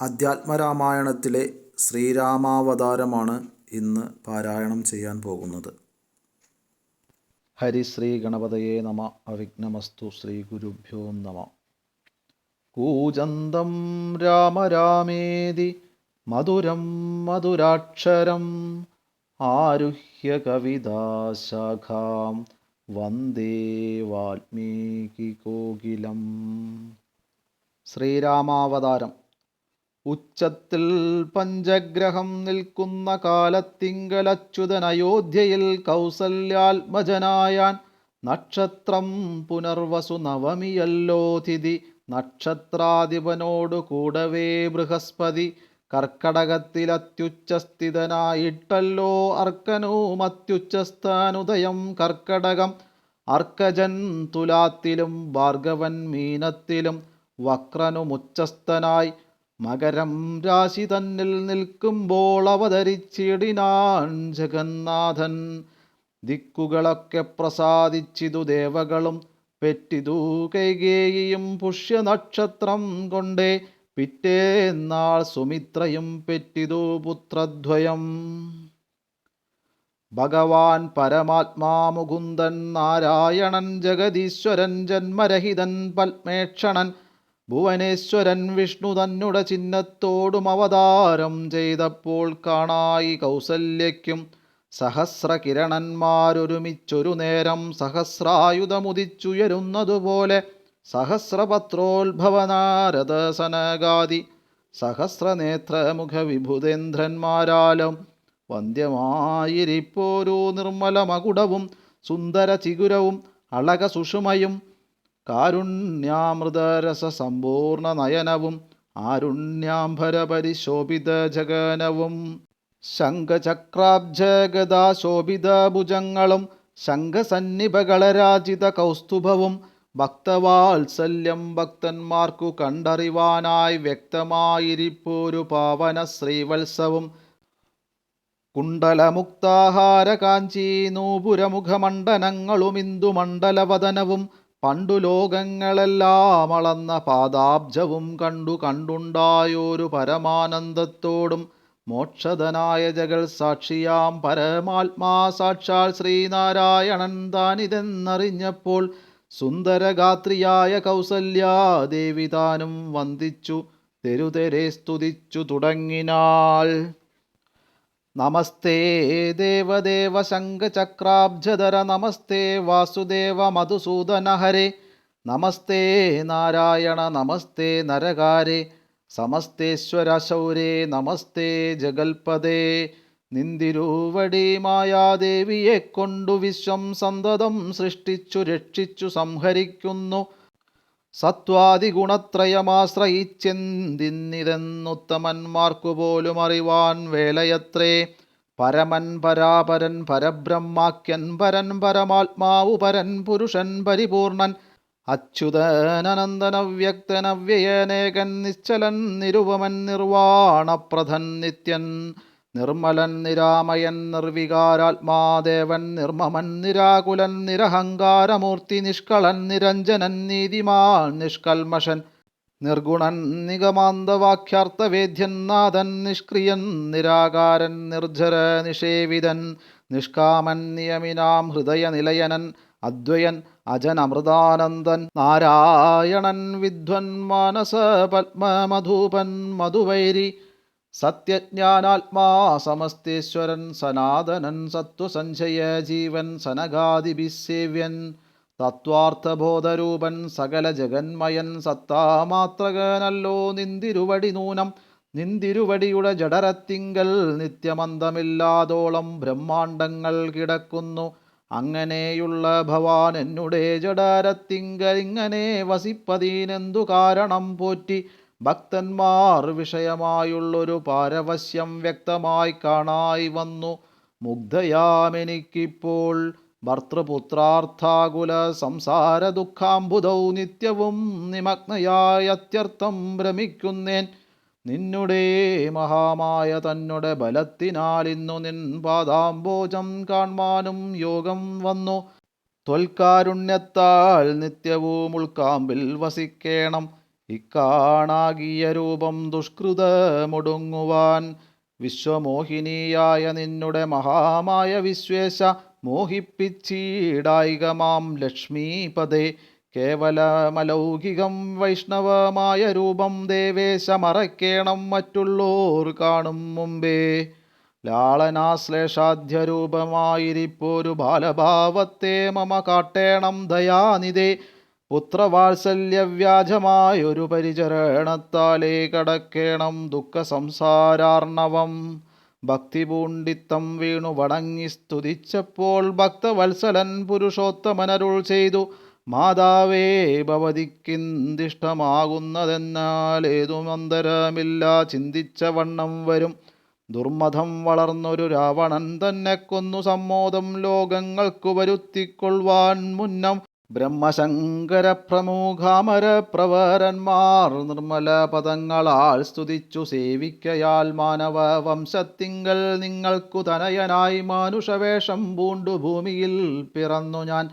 അധ്യാത്മരാമായണത്തിലെ ശ്രീരാമാവതാരമാണ് ഇന്ന് പാരായണം ചെയ്യാൻ പോകുന്നത്. ഹരിശ്രീ ഗണപതയേ നമ. അവിഘ്നമസ്തു ശ്രീ ഗുരുഭ്യോ നമ. കൂജന്തം രാമ രാമേതി മധുരം മധുരാക്ഷരം ആരുഹ്യ കവിതാശാഖാം വന്ദേ വാൽമീകി കോകിലം. ശ്രീരാമാവതാരം ഉച്ചത്തിൽ പഞ്ചഗ്രഹം നിൽക്കുന്ന കാലത്തിങ്കലച്യുതൻ അയോധ്യയിൽ കൗസല്യാത്മജനായാൻ നക്ഷത്രം പുനർവസു നവമിയല്ലോ തിഥി. നക്ഷത്രാധിപനോടു കൂടവേ ബൃഹസ്പതി. കർക്കടകത്തിലത്യുച്ചസ്ഥിതനായിട്ടല്ലോ അർക്കനും അത്യുച്ചസ്ഥാനുദയം കർക്കടകം. അർക്കജൻ തുലാത്തിലും ഭാർഗവൻ മീനത്തിലും വക്രനുമുച്ചസ്ഥനായി മകരം രാശി തന്നിൽ നിൽക്കുമ്പോൾ അവതരിച്ചിടിനാൻ ജഗന്നാഥൻ. ദിക്കുകളൊക്കെ പ്രസാദിച്ചിതു ദേവകളും പെറ്റിതു കൈകേയിയും പുഷ്യനക്ഷത്രം കൊണ്ടേ പിറ്റേന്നാൾ സുമിത്രയും പെറ്റിതു പുത്രദ്വയം. ഭഗവാൻ പരമാത്മാ മുകുന്ദൻ നാരായണൻ ജഗദീശ്വരൻ ജന്മരഹിതൻ പത്മേക്ഷണൻ ഭുവനേശ്വരൻ വിഷ്ണു തന്നുടെ ചിഹ്നത്തോടും അവതാരം ചെയ്തപ്പോൾ കാണായി കൗസല്യയ്ക്കും സഹസ്ര കിരണന്മാരൊരുമിച്ചൊരു നേരം സഹസ്രായുധമുദിച്ചുയരുന്നതുപോലെ സഹസ്രപത്രോത്ഭവനാരദ സനകാദി സഹസ്രനേത്രമുഖ വിഭുതേന്ദ്രന്മാരാലും നിർമ്മല നിർമ്മലമകുടവും സുന്ദര ചിഗുരവും അളക സുഷുമയും കാരുണ്യാമൃതരസ സമ്പൂർണ നയനവും ആരുണ്യാംബരപരിശോഭിത ജഗനവും ശംഖചക്രാബ്ജഗദാശോഭിത ഭുജങ്ങളും ശംഖസന്നിഭകളരാജിത കൗസ്തുഭവും ഭക്തവാത്സല്യം ഭക്തന്മാർക്കു കണ്ടറിവാനായി വ്യക്തമായിരിപ്പൊരു പാവന ശ്രീവത്സവും കുണ്ടലമുക്താഹാര കാഞ്ചീ നൂപുരമുഖമണ്ഡനങ്ങളും ഇന്ദുമണ്ഡലവദനവും പണ്ടു ലോകങ്ങളെല്ലാം അളന്ന പാദാബ്ജവും കണ്ടു കണ്ടുണ്ടായൊരു പരമാനന്ദത്തോടും മോക്ഷതനായ ജഗൽ സാക്ഷിയാം പരമാത്മാ സാക്ഷാൽ ശ്രീനാരായണൻ താനിതെന്നറിഞ്ഞപ്പോൾ സുന്ദരഗാത്രിയായ കൗസല്യാദേവി താനും വന്ദിച്ചു തെരുതെരെ സ്തുതിച്ചു തുടങ്ങിനാൾ. നമസ്തേ ദേവദേവ ശംഖചക്രാബ്ജധര നമസ്തേ വാസുദേവ മധുസൂദന ഹരേ നമസ്തേ നാരായണ നമസ്തേ നരകാരേ സമസ്തേശ്വര ശൗരേ നമസ്തേ ജഗൽപദേ നിന്തിരുവടി മായാദേവിയെ കൊണ്ടു വിശ്വം സന്തതം സൃഷ്ടിച്ചു രക്ഷിച്ചു സംഹരിക്കുന്നു. സത്വാദിഗുണത്രയമാശ്രയിച്ചെന്തിന്നിതെന്നുത്തമന്മാർക്കു പോലും അറിവാൻ വേലയത്രേ. പരമൻ പരാപരൻ പരബ്രഹ്മാക്യൻ പരൻ പരമാത്മാവു പരൻ പുരുഷൻ പരിപൂർണൻ. അച്യുതനനന്ദനവ്യക്തനവ്യയനേകൻ നിശ്ചലൻ നിരുപമൻ നിർവാണപ്രധൻ നിത്യൻ. നിർമ്മലൻ നിരാമയൻ നിർവികാരാത്മാദേവൻ നിർമ്മമൻ നിരാകുലൻ നിരഹങ്കാരമൂർത്തി നിഷ്കളൻ നിരഞ്ജനൻ നീതിമാൻ നിഷ്കൽമഷൻ നിർഗുണൻ നിഗമാന്തവാക്യാർത്ഥവേദ്യൻ നാഥൻ നിഷ്ക്രിയൻ നിരാകാരൻ നിർജര നിഷേവിതൻ നിഷ്കാമൻ നിയമിനാം ഹൃദയനിലയനൻ അദ്വയൻ അജനമൃതാനന്ദൻ നാരായണൻ വിദ്വൻ മാനസ പത്മമധൂപൻ മധുവൈരി സത്യജ്ഞാനാത്മാ സമസ്തേശ്വരൻ സനാതനൻ സത്വസഞ്ചയ ജീവൻ സനകാദിഭിസേവ്യൻ തത്വാർത്ഥബോധരൂപൻ സകല ജഗന്മയൻ സത്താമാത്രകനല്ലോ നിന്തിരുവടി നൂനം നിന്തിരുവടിയുടെ ജഡരത്തിങ്കൽ നിത്യമന്തമില്ലാതോളം ബ്രഹ്മാണ്ടങ്ങൾ കിടക്കുന്നു. അങ്ങനെയുള്ള ഭവാൻ എന്നുടേ ജഡരത്തിങ്കൽ ഇങ്ങനെ വസിപ്പതീനെന്തു കാരണം പോറ്റി? ഭക്തന്മാർ വിഷയമായുള്ളൊരു പാരവശ്യം വ്യക്തമായി കാണായി വന്നു. മുഗ്ധയാമെനിക്കിപ്പോൾ ഭർത്തൃപുത്രാർത്ഥാകുല സംസാര ദുഃഖാംബുധൗ നിത്യവും നിമഗ്നയായ അത്യർത്ഥം ഭ്രമിക്കുന്നേൻ. നിന്നുടെ മഹാമായ തന്നുടെ ബലത്തിനാൽ ഇന്നു നിൻ പാദാംബോജം കാൺമാനും യോഗം വന്നു. ത്വൽക്കാരുണ്യത്താൽ നിത്യവും ഉൾക്കാമ്പിൽ വസിക്കേണം. ഇക്കാണാകിയ രൂപം ദുഷ്കൃതമൊടുങ്ങുവാൻ വിശ്വമോഹിനിയായ നിന്നുടെ മഹാമായ വിശ്വേശ മോഹിപ്പിച്ചീടായികമാം ലക്ഷ്മീപദേ. കേവലമലൗകികം വൈഷ്ണവമായ രൂപം ദേവേശ മറക്കേണം മറ്റുള്ളോർ കാണും മുമ്പേ. ലാളനാശ്ലേഷാധ്യരൂപമായിരിപ്പോരു ബാലഭാവത്തെ മമ കാട്ടേണം ദയാനിതേ പുത്രവാത്സല്യവ്യാജമായൊരു പരിചരണത്താലേ കടക്കേണം ദുഃഖ സംസാരാർണവം ഭക്തി പൂണ്ടിത്തം വീണു വണങ്ങി സ്തുതിച്ചപ്പോൾ ഭക്തവത്സലൻ പുരുഷോത്തമനരുൾ ചെയ്തു മാതാവേ ഭവതിക്കിന്തിഷ്ടമാകുന്നതെന്നാൽ ഏതു മന്ദരമില്ല ചിന്തിച്ച വണ്ണം വരും. ദുർമതം വളർന്നൊരു രാവണൻ തന്നെ കൊന്നു സമ്മോദം ലോകങ്ങൾക്കു വരുത്തിക്കൊള്ളുവാൻ മുന്നം ബ്രഹ്മശങ്കര പ്രമുഖാമര പ്രവരന്മാർ നിർമ്മല പദങ്ങളാൽ സ്തുതിച്ചു സേവിക്കയാൽ മാനവ വംശത്തിങ്കൽ നിങ്ങൾക്കു തനയനായി മാനുഷവേഷം പൂണ്ടു ഭൂമിയിൽ പിറന്നു ഞാൻ.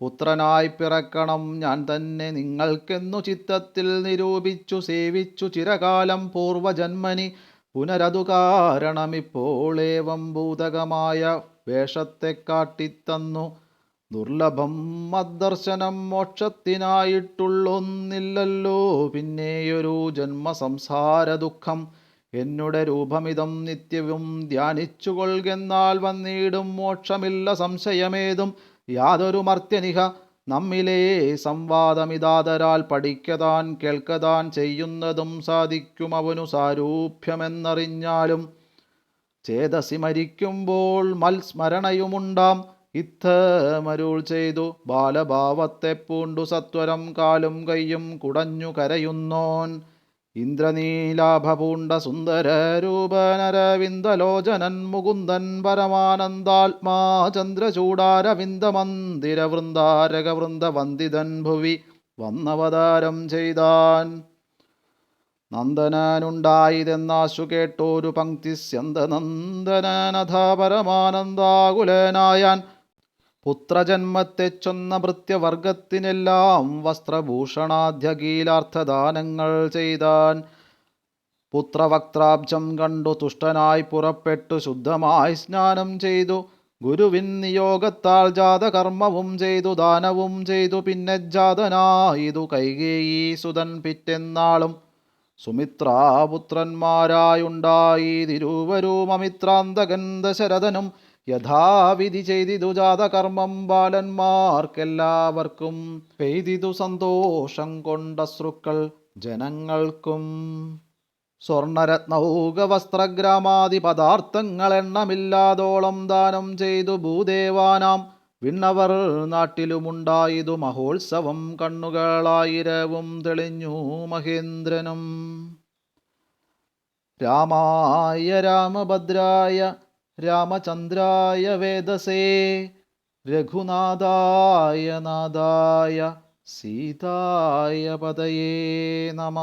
പുത്രനായി പിറക്കണം ഞാൻ തന്നെ നിങ്ങൾക്കെന്നു ചിത്തത്തിൽ നിരൂപിച്ചു സേവിച്ചു ചിരകാലം പൂർവജന്മനി. പുനരതു കാരണമിപ്പോൾ ഏവം ഭൂതകമായ വേഷത്തെ കാട്ടിത്തന്നു. ദുർലഭം മദ്ദർശനം മോക്ഷത്തിനായിട്ടുള്ളൊന്നില്ലല്ലോ. പിന്നെയൊരു ജന്മസംസാര ദുഃഖം. എന്നുടെ രൂപമിതം നിത്യവും ധ്യാനിച്ചു കൊൽകെന്നാൽ വന്നിടും മോക്ഷമില്ല സംശയമേതും. യാതൊരു മർത്യനിഹ നമ്മിലെ സംവാദമിതാതരാൽ പഠിക്കതാൻ കേൾക്കതാൻ ചെയ്യുന്നതും സാധിക്കും അവനു സാരൂപ്യമെന്നറിഞ്ഞാലും. ചേതസി മരിക്കുമ്പോൾ മൽസ്മരണയുമുണ്ടാം. ഇത്തമരുൾ ചെയ്തു. ബാലഭാവത്തെ പൂണ്ടു സത്വരം കാലും കൈയും കുടഞ്ഞു കരയുന്നോൻ. ഇന്ദ്രനീലാഭപൂണ്ട സുന്ദര രൂപനരവിന്ദലോചനൻ മുകുന്ദൻ പരമാനന്ദാത്മാ ചന്ദ്രചൂടാരവിന്ദ മന്ദിര വന്ദിതൻ ഭുവി വന്നവതാരം ചെയ്താൻ. നന്ദനനുണ്ടായതെന്നാശു കേട്ടോരു പങ്ക്തി സ്യന്തനന്ദനനഥ പരമാനന്ദാകുലനായാൻ പുത്രജന്മത്തെ ചൊന്ന ഭൃത്യവർഗത്തിനെല്ലാം വസ്ത്രഭൂഷണാധ്യകീലാർത്ഥദാനങ്ങൾ ചെയ്താൻ പുത്രവക്ത്രാബ്ജം കണ്ടു തുഷ്ടനായി പുറപ്പെട്ടു ശുദ്ധമായി സ്നാനം ചെയ്തു. ഗുരുവിൻ നിയോഗത്താൽ ജാതകർമ്മവും ചെയ്തു ദാനവും ചെയ്തു. പിന്നെ ജാതനായിതു കൈകേയി സുതൻ പിറ്റെന്നാളും സുമിത്രാപുത്രന്മാരായുണ്ടായി. തിരുവരും അമിത്രാന്തകൻ യഥാവിധി ചെയ്തിതു ജാതകർമ്മം ബാലന്മാർക്കെല്ലാവർക്കും. പെയ്തിതു സന്തോഷം കൊണ്ട ശ്രുക്കൾ ജനങ്ങൾക്കും. സ്വർണരത്നൗക വസ്ത്രഗ്രാമാദി പദാർത്ഥങ്ങൾ എണ്ണമില്ലാതോളം ദാനം ചെയ്തു ഭൂദേവാനാം. വിണ്ണവർ നാട്ടിലുമുണ്ടായതു മഹോത്സവം കണ്ണുകളായിരവും തെളിഞ്ഞു മഹേന്ദ്രനും. രാമായ രാമഭദ്രായ രാമചന്ദ്രായ വേദസേ രഘുനാഥായ നാഥായ സീതായ പതയേ നമ.